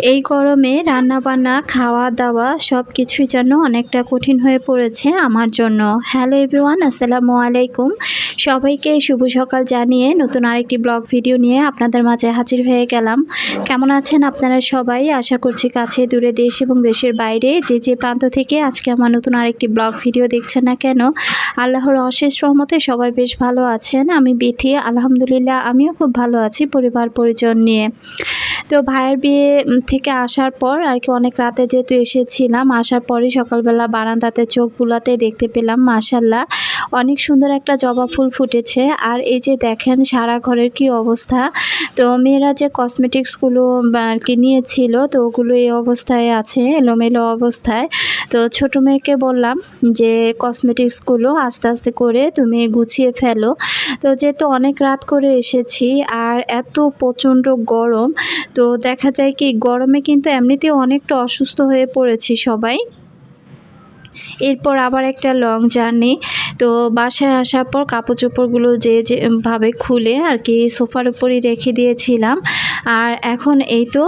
এই গরমে রান্নাবান্না খাওয়া দাওয়া সব কিছুই যেন অনেকটা কঠিন হয়ে পড়েছে আমার জন্য। হ্যালো এভরিওয়ান আসসালামু আলাইকুম। সবাইকে শুভ সকাল জানিয়ে নতুন আরেকটি ব্লগ ভিডিও নিয়ে আপনাদের মাঝে হাজির হয়ে গেলাম। কেমন আছেন আপনারা সবাই? আশা করছি কাছে, দূরে দেশ এবং দেশের বাইরে যে যে প্রান্ত থেকে আজকে আমার নতুন আরেকটি ব্লগ ভিডিও দেখছেন না কেন, আল্লাহর অশেষ রহমতে সবাই বেশ ভালো আছেন। আমি বিথি, আলহামদুলিল্লাহ, আমিও খুব ভালো আছি পরিবার পরিজন নিয়ে। তো ভাইয়ের বিয়ে থেকে আসার পর আর কি অনেক রাতে যেহেতু এসেছিলাম, আসার পরই সকালবেলা বারান্দাতে চোখ বুলাতে দেখতে পেলাম মাসাল্লাহ অনেক সুন্দর একটা জবা ফুল ফুটেছে। আর এই যে দেখেন সারা ঘরের কি অবস্থা। তো মেয়েরা যে কসমেটিক্সগুলো আর কি নিয়েছিল, তো ওগুলো এই অবস্থায় আছে, এলোমেলো অবস্থায়। তো ছোট মেয়েকে বললাম যে কসমেটিক্সগুলো আস্তে আস্তে করে তুমি গুছিয়ে ফেলো। তো যেহেতু অনেক রাত করে এসেছি, আর এত প্রচণ্ড গরম, তো দেখা যায় কি গরমে কিন্তু এমনিতেও অনেকটা অসুস্থ হয়ে পড়েছি সবাই। এরপর আবার একটা লং জার্নি তো বাসায় আসার পর কাপড় চোপড়গুলো যে যেভাবে খুলে আর কি সোফার উপরই রেখে দিয়েছিলাম। আর এখন এই তো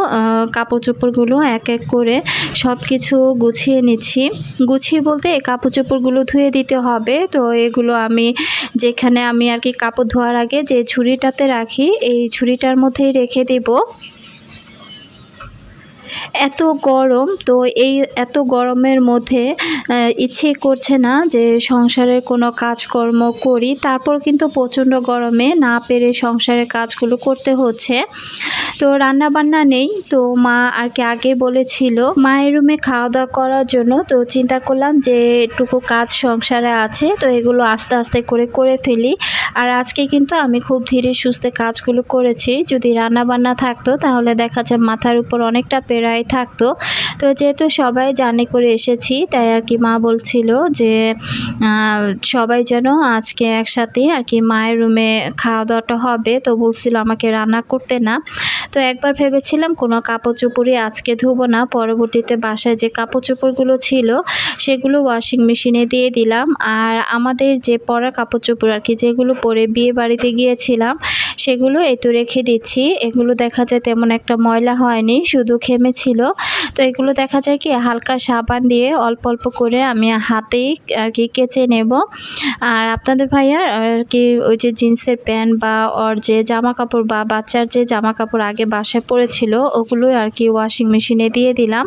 কাপড় চোপড়গুলো এক এক করে সব কিছু গুছিয়ে নিচ্ছি। গুছিয়ে বলতে এই কাপড় চোপড়গুলো ধুয়ে দিতে হবে, তো এগুলো আমি যেখানে আমি আর কি কাপড় ধোয়ার আগে যে ঝুড়িটাতে রাখি, এই ঝুড়িটার মধ্যেই রেখে দেবো। এত গরম, তো এই এত গরমের মধ্যে ইচ্ছে করছে না যে সংসারের কোনো কাজকর্ম করি। তারপর কিন্তু প্রচণ্ড গরমে না পেরে সংসারের কাজগুলো করতে হচ্ছে। তো রান্না বান্না নেই, তো মা আর কি আগে বলেছিল মায়ের রুমে খাওয়া দাওয়া করার জন্য। তো চিন্তা করলাম যে এটুকু কাজ সংসারে আছে, তো এগুলো আস্তে আস্তে করে করে ফেলি। আর আজকে কিন্তু আমি খুব ধীরে সুস্থে কাজগুলো করেছি। যদি রান্না বান্না থাকতো, তাহলে দেখা যায় মাথার উপর অনেকটা পেরাই থাকতো। তো যেহেতু সবাই জানে করে এসেছি, তাই আর কি মা বলছিল যে সবাই যেন আজকে একসাথে আর কি মায়ের রুমে খাওয়া দাওয়াটা হবে। তো বলছিল আমাকে রান্না করতে না। তো একবার ভেবেছিলাম কোনো কাপড় চোপড়ই আজকে ধুবো না। পরবর্তীতে বাসায় যে কাপড় চোপড়গুলো ছিল, সেগুলো ওয়াশিং মেশিনে দিয়ে দিলাম। আর আমাদের যে পরা কাপড় চোপড় আর কি, যেগুলো পরে বিয়ে বাড়িতে গিয়েছিলাম, সেগুলো এই রেখে দিচ্ছি। এগুলো দেখা যায় তেমন একটা ময়লা হয়নি, শুধু ঘেমে ছিল। তো এগুলো দেখা যায় কি, হালকা সাবান দিয়ে অল্প অল্প করে আমি হাতেই আর কি কেচে নেব। আর আপনাদের ভাইয়ার আর কি ওই যে জিন্সের প্যান্ট বা ওর যে জামা কাপড় বা বাচ্চার যে জামা কাপড় আগে বাসায় পড়েছিল, ওগুলোই আর কি ওয়াশিং মেশিনে দিয়ে দিলাম।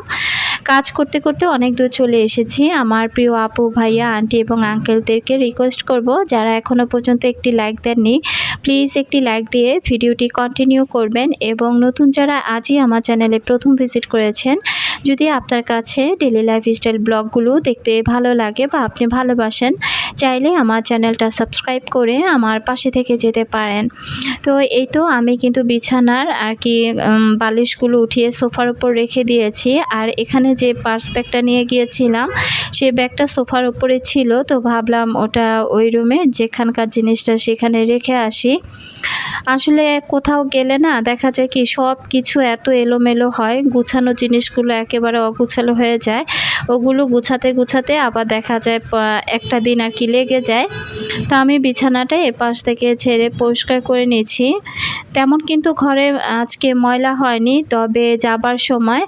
কাজ করতে করতে অনেক দূর চলে এসেছি। আমার প্রিয় আপু, ভাইয়া, আন্টি এবং আঙ্কেলদেরকে রিকোয়েস্ট করব, যারা এখনও পর্যন্ত একটি লাইক দেননি প্লিজ একটি লাইক দিয়ে ভিডিওটি কন্টিনিউ করবেন এবং নতুন যারা আজই আমার চ্যানেলে প্রথম ভিজিট করেছেন, যদি আপনার কাছে ডেলি লাইফস্টাইল ব্লগগুলো দেখতে ভালো লাগে বা আপনি ভালোবাসেন, চাইলে আমার চ্যানেলটা সাবস্ক্রাইব করে আমার পাশে থেকে যেতে পারেন। তো এই তো আমি কিন্তু বিছানার আর কি বালিশগুলো উঠিয়ে সোফার উপর রেখে দিয়েছি। আর এখানে যে পার্স ব্যাগটা নিয়ে গিয়েছিলাম, সে ব্যাগটা সোফার উপরে ছিল, তো ভাবলাম ওটা ওই রুমে যেখানকার জিনিসটা সেখানে রেখে আসি। আসলে কোথাও গেলে না দেখা যায় কি সব কিছু এত এলোমেলো হয়, গুছানো জিনিসগুলো একেবারে অগুছালো হয়ে যায়। ওগুলো গুছাতে গুছাতে আবার দেখা যায় একটা দিন আর কি লেগে যায়। তো আমি বিছানাটা এপাশ থেকে ছেড়ে পরিষ্কার করে নিয়েছি। তেমন কিন্তু ঘরে আজকে ময়লা হয়নি, তবে যাবার সময়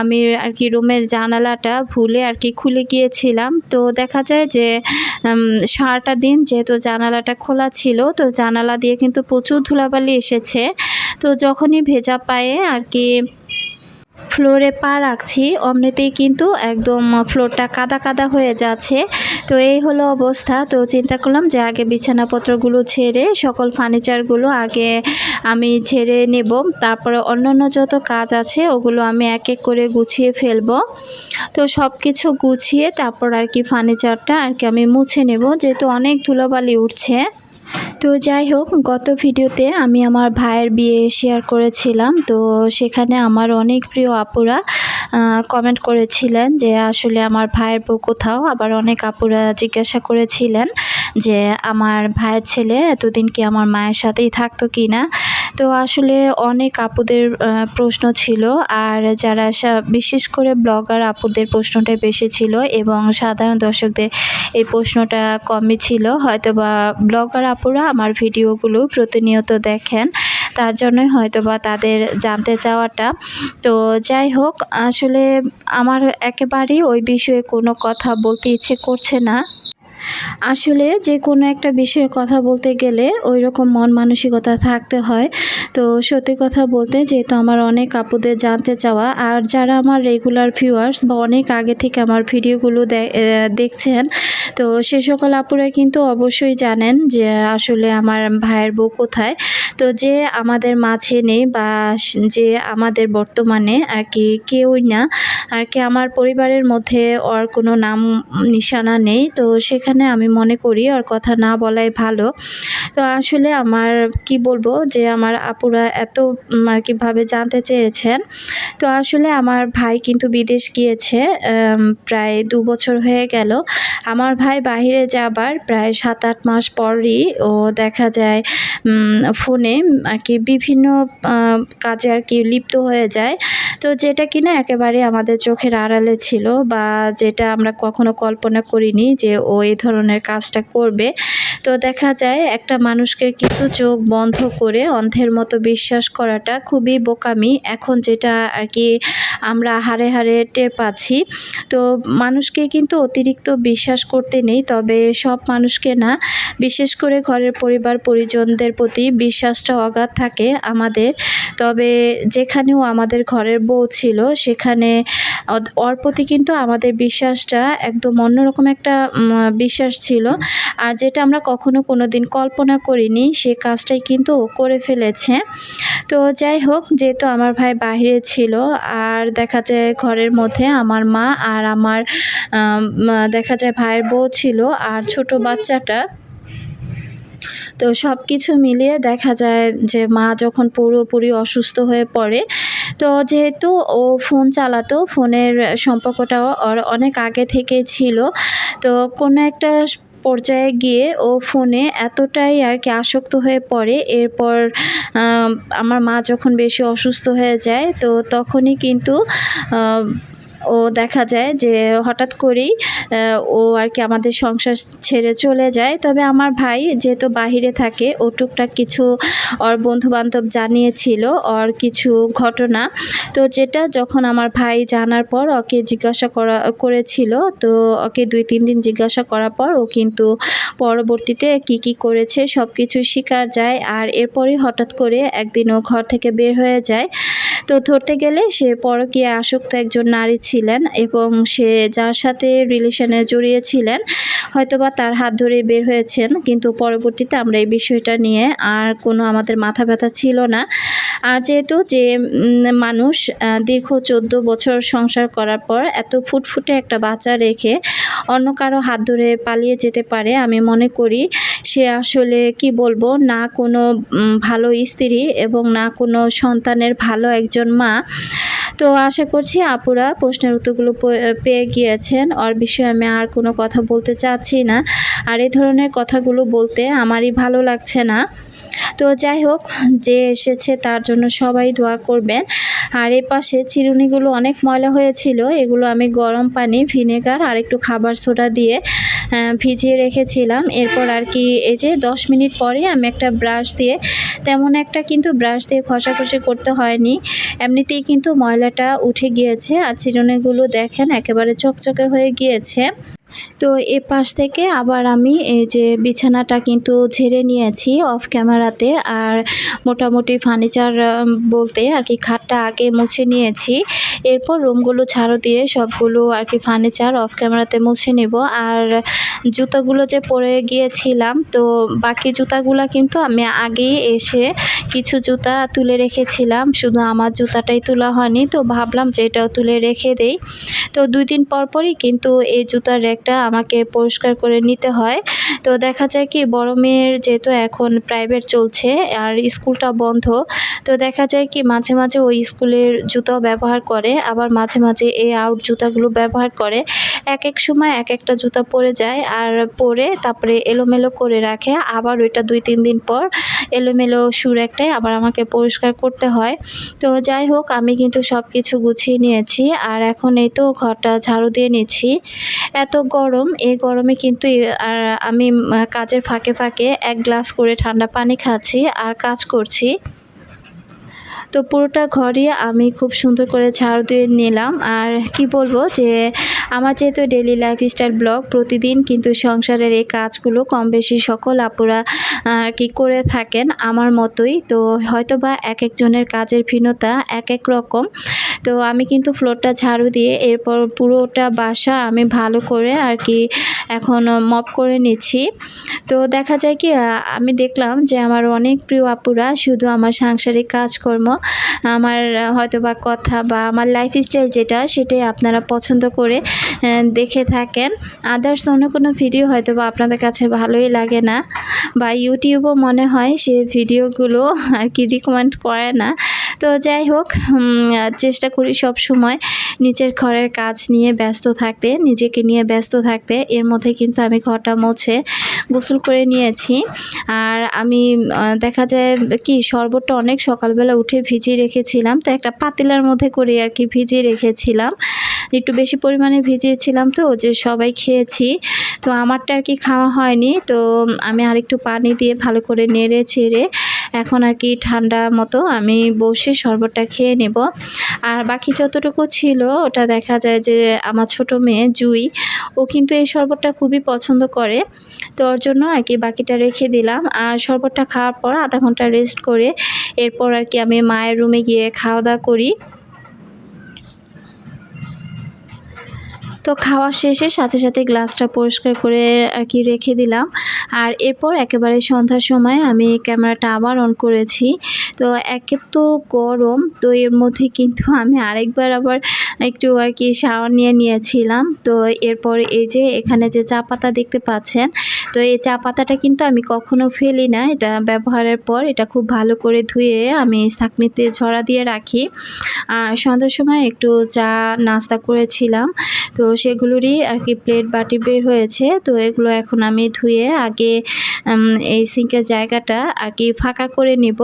আমি আর কি রুমের জানালাটা ভুলে আর কি খুলে গিয়েছিলাম। তো দেখা যায় যে সারাটা দিন যেহেতু জানালাটা খোলা ছিল, তো জানালা দিয়ে কিন্তু প্রচুর ধুলাবালি এসেছে। তো যখনই ভেজা পায়ে আর কি ফ্লোরে পা রাখছি, অমনিতেই কিন্তু একদম ফ্লোরটা কাদা কাদা হয়ে যাচ্ছে। তো এই হলো অবস্থা। তো চিন্তা করলাম যে আগে বিছানাপত্রগুলো ছেড়ে, সকল ফার্নিচারগুলো আগে আমি ছেড়ে নেব। তারপরে অন্যান্য যত কাজ আছে, ওগুলো আমি এক এক করে গুছিয়ে ফেলব। তো সব কিছু গুছিয়ে তারপর আর কি ফার্নিচারটা আর কি আমি মুছে নেব। যেহেতু অনেক ধুলোবালি উঠছে। তো যাই হোক, গত ভিডিওতে আমি আমার ভাইয়ের বিয়ে শেয়ার করেছিলাম। তো সেখানে আমার অনেক প্রিয় আপুরা কমেন্ট করেছিলেন যে আসলে আমার ভাইয়ের বউ কোথাও? আবার অনেক আপুরা জিজ্ঞাসা করেছিলেন যে আমার ভাইয়ের ছেলে এতদিন কি আমার মায়ের সাথেই থাকতো কি না তো আসলে অনেক আপুদের প্রশ্ন ছিল। আর যারা বিশেষ করে ব্লগার আপুদের প্রশ্নটাই বেশি ছিল এবং সাধারণ দর্শকদের এই প্রশ্নটা কমই ছিল। হয়তো বা ব্লগার আপুরা আমার ভিডিওগুলো প্রতিনিয়ত দেখেন, তার জন্যই হয়তোবা তাদের জানতে চাওয়াটা। তো যাই হোক, আসলে আমার একেবারেই ওই বিষয়ে কোনো কথা বলতে ইচ্ছে করছে না। আসলে যে কোনো একটা বিষয়ে কথা বলতে গেলে ওই রকম মন মানসিকতা থাকতে হয়। তো সত্যি কথা বলতে যেহেতু আমার অনেক আপুদের জানতে চাওয়া, আর যারা আমার রেগুলার ভিউয়ার্স বা অনেক আগে থেকে আমার ভিডিওগুলো দেখছেন, তো সে সকল আপুরা কিন্তু অবশ্যই জানেন যে আসলে আমার ভাইয়ের বউ কোথায়। তো যে আমাদের মাঝে নেই বা যে আমাদের বর্তমানে আর কি কেউই না, আর কি আমার পরিবারের মধ্যে ওর কোনো নাম, নিশানা নেই। তো সেখানে আমি মনে করি আর কথা না বলাই ভালো। তো আসলে আমার কি বলব যে আমার আপুরা এত আর কি ভাবে জানতে চেয়েছেন। তো আসলে আমার ভাই কিন্তু বিদেশ গিয়েছে প্রায় দু বছর হয়ে গেল। আমার ভাই বাহিরে যাবার প্রায় সাত আট মাস পরই ও দেখা যায় ফোনে আর কি বিভিন্ন কাজে আর কি লিপ্ত হয়ে যায়। তো যেটা কিনা একেবারে আমাদের চোখের আড়ালে ছিল বা যেটা আমরা কখনো কল্পনা করিনি যে ও এই ধরনের কাজটা করবে। তো দেখা যায় একটা মানুষকে কিন্তু চোখ বন্ধ করে অন্ধের মতো বিশ্বাস করাটা খুবই বোকামি। এখন যেটা আর কি আমরা হারে হারে টের পাচ্ছি। তো মানুষকে কিন্তু অতিরিক্ত বিশ্বাস করতে নেই, তবে সব মানুষকে না, বিশেষ করে ঘরের পরিবার, পরিজনদের প্রতি বিশ্বাসটা অগাধ থাকে আমাদের। তবে যেখানেও আমাদের ঘরের বউ ছিল, সেখানে ওর প্রতি কিন্তু আমাদের বিশ্বাসটা একদম অন্যরকম একটা বিশ্বাস ছিল। আর যেটা আমরা কখনো কোনো দিন কল্পনা করিনি, সে কাজটাই কিন্তু ও করে ফেলেছে। তো যাই হোক, যেহেতু আমার ভাই বাহিরে ছিল, আর দেখা যায় ঘরের মধ্যে আমার মা আর আমার দেখা যায় ভাইয়ের বউ ছিল আর ছোট বাচ্চাটা। তো সব কিছু মিলিয়ে দেখা যায় যে মা যখন পুরোপুরি অসুস্থ হয়ে পড়ে তো যেহেতু ও ফোন চালাতো, ফোনের সম্পর্কটাও ওর অনেক আগে থেকে ছিল, তো কোনো একটা পর্যায়ে গিয়ে ও ফোনে এতটাই আর কি আসক্ত হয়ে পড়ে। এরপর আমার মা যখন বেশি অসুস্থ হয়ে যায়, তো তখনই কিন্তু ও দেখা যায় যে হঠাৎ করেই ও আর কি আমাদের সংসার ছেড়ে চলে যায়। তবে আমার ভাই যেহেতু বাহিরে থাকে, ও টুকটাক কিছু ওর বন্ধুবান্ধব জানিয়েছিল ওর কিছু ঘটনা। তো যেটা যখন আমার ভাই জানার পর ওকে জিজ্ঞাসা করা, করেছিল, তো ওকে দুই, তিন দিন জিজ্ঞাসা করার পর ও কিন্তু পরবর্তীতে কি কি করেছে সব কিছু শিকার যায়। আর এরপরই হঠাৎ করে একদিন ও ঘর থেকে বের হয়ে যায়। তো ধরতে গেলে সে পরকীয়া আসক্ত একজন নারী ছিলেন এবং সে যার সাথে রিলেশনে জড়িয়েছিলেন, হয়তোবা তার হাত ধরে বের হয়েছেন। কিন্তু পরবর্তীতে আমরা এই বিষয়টা নিয়ে আর কোনো আমাদের মাথা ব্যথা ছিল না। আর যেহেতু যে মানুষ দীর্ঘ চোদ্দ বছর সংসার করার পর এত ফুটফুটে একটা বাচ্চা রেখে অন্য কারও হাত ধরে পালিয়ে যেতে পারে, আমি মনে করি সে আসলে কি বলব, না কোনো ভালো স্ত্রী এবং না কোনো সন্তানের ভালো একজন মা। তো আশা করছি আপুরা প্রশ্নের উত্তরগুলো পেয়ে গিয়েছেন। ওর বিষয়ে আমি আর কোনো কথা বলতে চাচ্ছি না। আর এই ধরনের কথাগুলো বলতে আমারই ভালো লাগছে না। তো যাই হোক, যে এসেছে তার জন্য সবাই দোয়া করবেন। আর এ পাশে চিরুনিগুলো অনেক ময়লা হয়েছিল, এগুলো আমি গরম পানি, ভিনেগার আর একটু খাবার সোডা দিয়ে ভিজিয়ে রেখেছিলাম। এরপর আর কি এই যে দশ মিনিট পরে আমি একটা ব্রাশ দিয়ে, তেমন একটা কিন্তু ব্রাশ দিয়ে ঘষাঘষি করতে হয়নি। এমনিতেই কিন্তু ময়লাটা উঠে গিয়েছে আর চিরুনিগুলো দেখেন একেবারে চকচকে হয়ে গিয়েছে। তো এ পাশ থেকে আবার আমি এই যে বিছানাটা কিন্তু ঝেড়ে নিয়েছি অফ ক্যামেরাতে আর মোটামুটি ফার্নিচার বলতে আর কি খাটটা আগে মুছে নিয়েছি। এরপর রুমগুলো ছাড়ো দিয়ে সবগুলো আর কি ফার্নিচার অফ ক্যামেরাতে মুছে নেব। আর জুতোগুলো যে পরে গিয়েছিলাম, তো বাকি জুতাগুলো কিন্তু আমি আগেই এসে কিছু জুতা তুলে রেখেছিলাম। শুধু আমার জুতাটাই তোলা হয়নি, তো ভাবলাম যে এটাও তুলে রেখে দেই। তো দুই দিন পর পরই কিন্তু এই জুতার র্যাকটা আমাকে পরিষ্কার করে নিতে হয়। তো দেখা যায় কি, বড় মেয়ের যেহেতু এখন প্রাইভেট চলছে আর স্কুলটা বন্ধ, তো দেখা যায় কি মাঝে মাঝে ওই স্কুলের জুতো ব্যবহার করে, আবার মাঝে মাঝে এই আউট জুতাগুলো ব্যবহার করে। এক এক সময় এক একটা জুতা পরে যায় আর পরে তারপরে এলোমেলো করে রাখে, আবার ওইটা দুই তিন দিন পর এলোমেলো সুর একটাই আবার আমাকে পরিষ্কার করতে হয়। তো যাই হোক, আমি কিন্তু সব কিছু গুছিয়ে নিয়েছি আর এখন এই তো ঘরটা ঝাড়ু দিয়ে নিচ্ছি। এত গরম, এই গরমে কিন্তু আর আমি কাজের ফাঁকে ফাঁকে এক গ্লাস করে ঠান্ডা পানি খাচ্ছি আর কাজ করছি। তো পুরোটা ঘরই আমি খুব সুন্দর করে ঝাড়ু দিয়ে নিলাম। আর কি বলব যে, আমার যেহেতু ডেলি লাইফস্টাইল ব্লগ প্রতিদিন কিন্তু সংসারের এই কাজগুলো কম বেশি সকল আপুরা কি করে থাকেন আমার মতোই। তো হয়তো বা এক একজনের কাজের ভিন্নতা এক এক রকম। তো আমি কিন্তু ফ্লোরটা ঝাড়ু দিয়ে এরপর পুরোটা বাসা আমি ভালো করে আর কি এখন মপ করে নিচ্ছি। তো দেখা যায় কি আমি দেখলাম যে আমার অনেক প্রিয় আপুরা শুধু আমার সাংসারিক কাজকর্ম, আমার হয়তো বা কথা বা আমার লাইফস্টাইল যেটা সেটাই আপনারা পছন্দ করে দেখে থাকেন। আদার্স অন্য কোনো ভিডিও হয়তো বা আপনাদের কাছে ভালোই লাগে না বা ইউটিউবও মনে হয় সে ভিডিওগুলো আর কি রিকমেন্ড করে না। তো যাই হোক চেষ্টা করি সব সময়। নিজের ঘরের কাজ নিয়ে ব্যস্ত থাকতে, নিজেকে নিয়ে ব্যস্ত থাকতে, এর মধ্যে কিন্তু আমি ঘরটা মুছে, গোসল করে নিয়েছি। আর আমি দেখা যায় কি, শরবতটা অনেক সকালবেলা উঠে ভিজিয়ে রেখেছিলাম, তো একটা পাতিলার মধ্যে করে আর কি ভিজিয়ে রেখেছিলাম। একটু বেশি পরিমাণে ভিজিয়েছিলাম তো, যে সবাই খেয়েছি। তো আমারটা আর কি খাওয়া হয়নি, তো আমি আরেকটু পানি দিয়ে ভালো করে নেড়ে ছেড়ে এখন আর কি ঠান্ডা মতো, আমি বসে শরবতটা খেয়ে নেব। আর বাকি যতটুকু ছিল, ওটা দেখা যায় যে আমার ছোট মেয়ে, জুই, ও কিন্তু এই শরবতটা খুবই পছন্দ করে। তো ওর জন্য আর কি বাকিটা রেখে দিলাম। আর শরবতটা খাওয়ার পর আধা ঘণ্টা রেস্ট করে, এরপর আর কি আমি মায়ের রুমে গিয়ে খাওয়া দাওয়া করি। তো খাওয়া শেষে সাথে সাথে গ্লাসটা পরিষ্কার করে আর কি রেখে দিলাম। আর এরপর একেবারে সন্ধ্যার সময় আমি ক্যামেরাটা আবার অন করেছি। তো একে তো গরম, তো এর মধ্যে কিন্তু আমি আরেকবার আবার একটু আর কি শাওয়ার নিয়ে নিয়েছিলাম। তো এরপর এই যে এখানে যে চা পাতা দেখতে পাচ্ছেন, তো এই চা পাতাটা কিন্তু আমি কখনো ফেলি না। এটা ব্যবহারের পর এটা খুব ভালো করে ধুয়ে আমি ছাঁকনিতে ঝরা দিয়ে রাখি। আর সন্ধ্যার সময় একটু চা নাস্তা করেছিলাম। তো সেগুলোরই আর কি প্লেট বাটি বের হয়েছে। তো এগুলো এখন আমি ধুয়ে আগে এই সিঙ্কের জায়গাটা আর কি ফাঁকা করে নিব।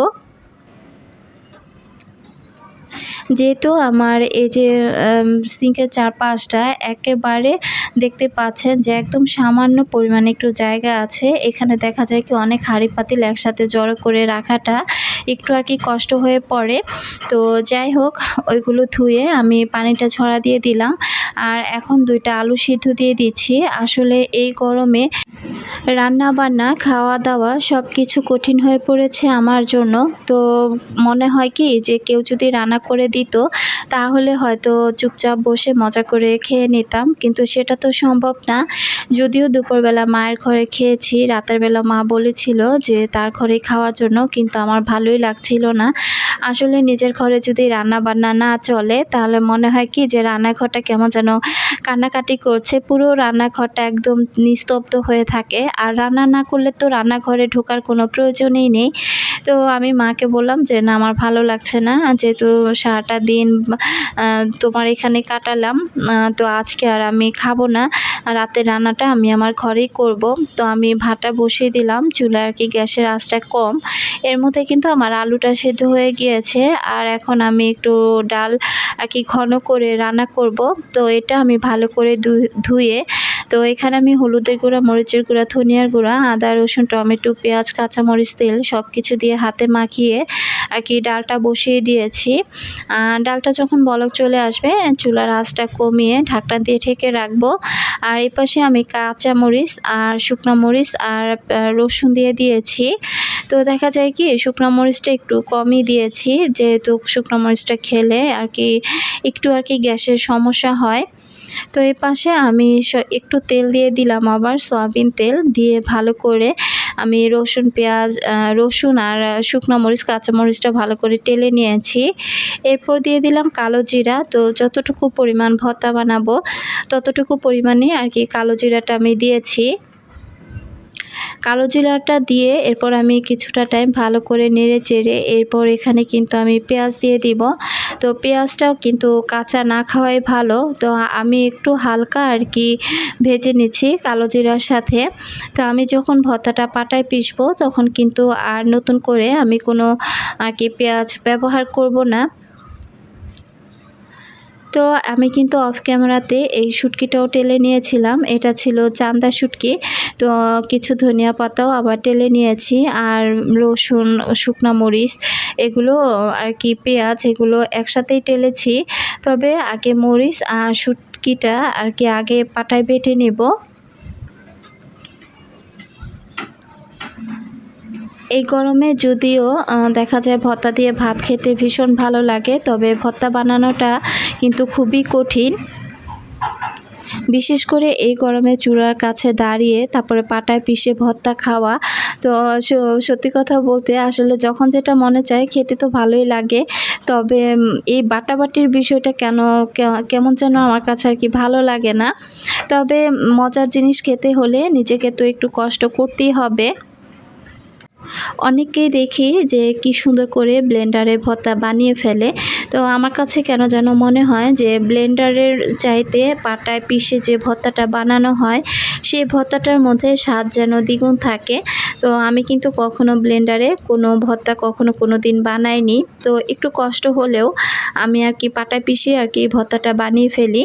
যেহেতু আমার এই যে সিঙ্কের চারপাশটা একেবারে দেখতে পাচ্ছেন যে একদম সামান্য পরিমাণে একটু জায়গা আছে। এখানে দেখা যায় কি অনেক হাঁড়ি পাতিল একসাথে জড়ো করে রাখাটা একটু আর কি কষ্ট হয়ে পড়ে। তো যাই হোক, ওইগুলো ধুয়ে আমি পানিটা ছড়া দিয়ে দিলাম। আর এখন দুইটা আলু সিদ্ধ দিয়ে দিচ্ছি। আসলে এই গরমে রান্না বান্না খাওয়া দাওয়া সব কিছু কঠিন হয়ে পড়েছে আমার জন্য। তো মনে হয় কি যে কেউ যদি রান্না করে দিত, তাহলে হয়তো চুপচাপ বসে মজা করে খেয়ে নিতাম। কিন্তু সেটা তো সম্ভব না। যদিও দুপুরবেলা মায়ের ঘরে খেয়েছি, রাতের বেলা মা বলেছিল যে তার ঘরে খাওয়ার জন্য, কিন্তু আমার ভালোই লাগছিল না। আসলে নিজের ঘরে যদি রান্না বান্না না চলে, তাহলে মনে হয় কি যে রান্নাঘরটা কেমন যেন কান্নাকাটি করছে। পুরো রান্নাঘরটা একদম নিস্তব্ধ হয়ে থাকে। আর রান্না না করলে তো রান্নাঘরে ঢোকার কোনো প্রয়োজনই নেই। তো আমি মাকে বললাম যে, না, আমার ভালো লাগছে না। যেহেতু সারাটা দিন তোমার এখানে কাটালাম তো আজকে আর আমি খাব না। রাতের রান্নাটা আমি আমার ঘরেই করব। তো আমি ভাতটা বসিয়ে দিলাম। চুলা আর কি গ্যাসের আঁচটা কম। এর মধ্যে কিন্তু আমার আলুটা সেদ্ধ হয়ে গিয়েছে, আর এখন আমি একটু ডাল আর কি ঘন করে রান্না করব। তো এটা আমি ভালো করে ধুয়ে তো এখানে আমি হলুদের গুঁড়া, মরিচের গুঁড়া, ধনিয়ার গুঁড়া, আদা, রসুন, টমেটো, পেঁয়াজ, কাঁচামরিচ, তেল সব কিছু দিয়ে হাতে মাখিয়ে আর কি ডালটা বসিয়ে দিয়েছি। ডালটা যখন বলক চলে আসবে, চুলার আঁচটা কমিয়ে ঢাকনা দিয়ে ঢেকে রাখব। আর এই পাশে আমি কাঁচা মরিচ আর শুকনো মরিচ আর রসুন দিয়ে দিয়েছি। তো দেখা যায় কি, শুকনো মরিচটা একটু কমই দিয়েছি, যেহেতু শুকনো মরিচটা খেলে আর কি একটু আর কি গ্যাসের সমস্যা হয়। তো এই পাশে আমি একটু তেল দিয়ে দিলাম আবার, সয়াবিন তেল দিয়ে ভালো করে আমি রসুন, পেঁয়াজ রসুন আর শুকনো মরিচ কাঁচামরিচটা ভালো করে টেলে নিয়েছি। এরপর দিয়ে দিলাম কালো জিরা। তো যতটুকু পরিমাণ ভর্তা বানাবো, ততটুকু পরিমাণে আর কি কালো জিরাটা আমি দিয়েছি। কালো জিরাটা দিয়ে এরপর আমি কিছুটা টাইম ভালো করে নেড়ে চেড়ে এরপর এখানে কিন্তু আমি পেঁয়াজ দিয়ে দিব। তো পেঁয়াজটাও কিন্তু কাঁচা না খাওয়াই ভালো। তো আমি একটু হালকা আর কি ভেজে নিচ্ছি কালো জিরার সাথে। তো আমি যখন ভর্তাটা পাটায় পিসবো তখন কিন্তু আর নতুন করে আমি কোনো আর কি পেঁয়াজ ব্যবহার করব না। তো আমি কিন্তু অফ ক্যামেরাতে এই শুটকিটাও টেলে নিয়েছিলাম। এটা ছিল চান্দা শুটকি। তো কিছু ধনিয়া পাতাও আবার টেলে নিয়েছি। আর রসুন, শুকনো মরিচ, এগুলো আর কি পেঁয়াজ, এগুলো একসাথেই টেলেছি। তবে আগে মরিচ আর শুটকিটা আর কি আগে পাটায় বেটে নেব। এই গরমে যদিও দেখা যায় ভর্তা দিয়ে ভাত খেতে ভীষণ ভালো লাগে, তবে ভর্তা বানানোটা কিন্তু খুবই কঠিন। বিশেষ করে এই গরমে চূড়ার কাছে দাঁড়িয়ে, তারপরে পাটায় পিষে ভর্তা খাওয়া, তো সত্যি কথা বলতে আসলে যখন যেটা মনে চায় খেতে তো ভালোই লাগে, তবে এই বাটাবাটির বিষয়টা কেন কেমন যেন আমার কাছে আর কি ভালো লাগে না। তবে মজার জিনিস খেতে হলে নিজেকে তো একটু কষ্ট করতেই হবে। অনেককেই দেখি যে কি সুন্দর করে ব্লেন্ডারে ভর্তা বানিয়ে ফেলে। তো আমার কাছে কেন যেন মনে হয় যে ব্লেন্ডারের চাইতে পাটায় পিষে যে ভর্তাটা বানানো হয়, সেই ভর্তাটার মধ্যে স্বাদ যেন দ্বিগুণ থাকে। তো আমি কিন্তু কখনো ব্লেন্ডারে কোনো ভর্তা কখনো কোনো দিন বানাইনি। তো একটু কষ্ট হলেও আমি আর কি পাটায় পিষে আর কি ভর্তাটা বানিয়ে ফেলি।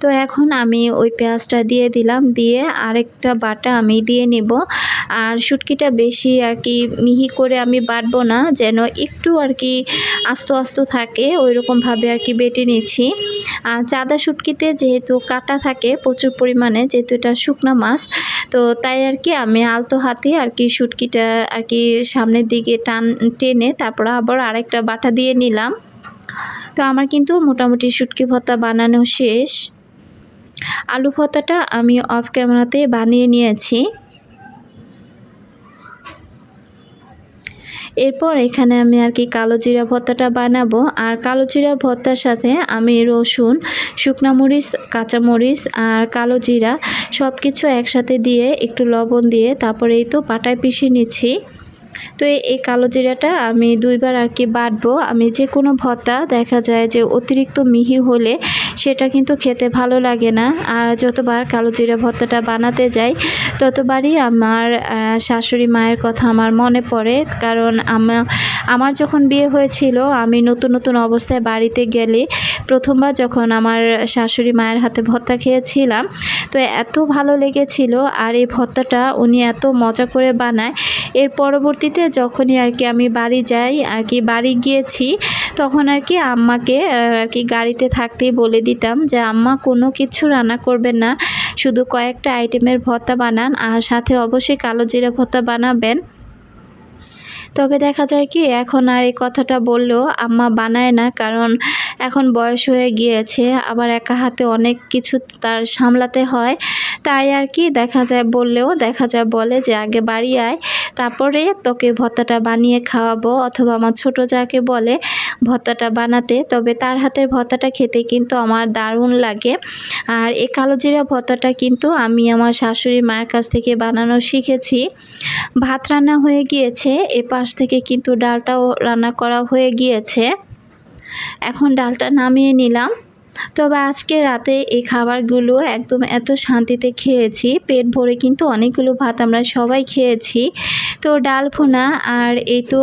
তো এখন আমি ওই পেঁয়াজটা দিয়ে দিলাম, দিয়ে আরেকটা বাটা আমি দিয়ে নিব। আর শুটকিটা বেশি আর কি মিহি করে আমি বাটবো না, যেন একটু আর কি আস্ত আস্ত থাকে ওই রকমভাবে আর কি বেটে নিচ্ছি। আর চাদা শুটকিতে যেহেতু কাটা থাকে প্রচুর পরিমাণে, যেহেতু এটা শুকনা মাছ, তো তাই আর কি আমি আলতো হাতে আর কি শুটকিটা আর কি সামনের দিকে টান, টেনে তারপর আবার আরেকটা বাটা দিয়ে নিলাম। তো আমার কিন্তু মোটামুটি শুটকি ভর্তা বানানো শেষ। আলু ভর্তাটা আমি অফ ক্যামেরাতে বানিয়ে নিয়েছি। এরপর এখানে আমি আর কি কালো জিরা ভর্তাটা বানাবো। আর কালো জিরা ভর্তার সাথে আমি রসুন, শুকনা মরিচ কাঁচামরিচ আর কালো জিরা সব কিছু একসাথে দিয়ে একটু লবণ দিয়ে তারপরে এই তো পাটায় পিষে নিচ্ছি। তো এই কালো জিরাটা আমি দুইবার আর কি বাটবো। আমি যে কোনো ভর্তা, দেখা যায় যে অতিরিক্ত মিহি হলে সেটা কিন্তু খেতে ভালো লাগে না। আর যতবার কালো জিরা ভর্তাটা বানাতে যাই, ততবারই আমার শাশুড়ি মায়ের কথা আমার মনে পড়ে। কারণ আমার আমার যখন বিয়ে হয়েছিল, আমি নতুন নতুন অবস্থায় বাড়িতে গেলে প্রথমবার যখন আমার শাশুড়ি মায়ের হাতে ভর্তা খেয়েছিলাম, তো এত ভালো লেগেছিল। আর এই ভর্তাটা উনি এত মজা করে বানায়। এর পরবর্তীতে যখনই আর কি আমি বাড়ি যাই, আর কি বাড়ি গিয়েছি, তখন আর কি আম্মাকে আর কি গাড়িতে থাকতেই বলে দিতাম যে, আম্মা, কোনো কিছু রান্না করবেন না। শুধু কয়েকটা আইটেমের ভর্তা বানান, আর সাথে অবশ্যই কালো জিরা ভর্তা বানাবেন। তবে দেখা যায় কি, এখন আর এই কথাটা বললেও আম্মা বানায় না, কারণ এখন বয়স হয়ে গিয়েছে, আবার একা হাতে অনেক কিছু তার সামলাতে হয়। তাই আর কি দেখা যায় বললেও, দেখা যায় বলে যে, আগে বাড়ি আয়, তারপরে তোকে ভত্তাটা বানিয়ে খাওয়াবো। অথবা আমার ছোট যাকে বলে ভত্তাটা বানাতে। তবে তার হাতের ভত্তাটা খেতে কিন্তু আমার দারুণ লাগে। আর এই কালো জিরা ভর্তাটা কিন্তু আমি আমার শাশুড়ি মায়ের কাছ থেকে বানানো শিখেছি। ভাত রান্না হয়ে গিয়েছে এ পাশ থেকে কিন্তু ডালটাও রান্না করা হয়ে গিয়েছে। এখন ডালটা নামিয়ে নিলাম। তবে আজকে রাতে এই খাবারগুলো একদম এত শান্তিতে খেয়েছি, পেট ভরে কিন্তু অনেকগুলো ভাত আমরা সবাই খেয়েছি। তো ডাল ভুনা আর এই তো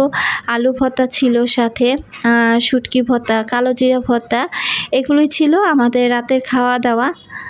আলু ভর্তা ছিল সাথে শুটকি ভর্তা, কালো জিরা ভর্তা, এগুলোই ছিল আমাদের রাতের খাওয়া দাওয়া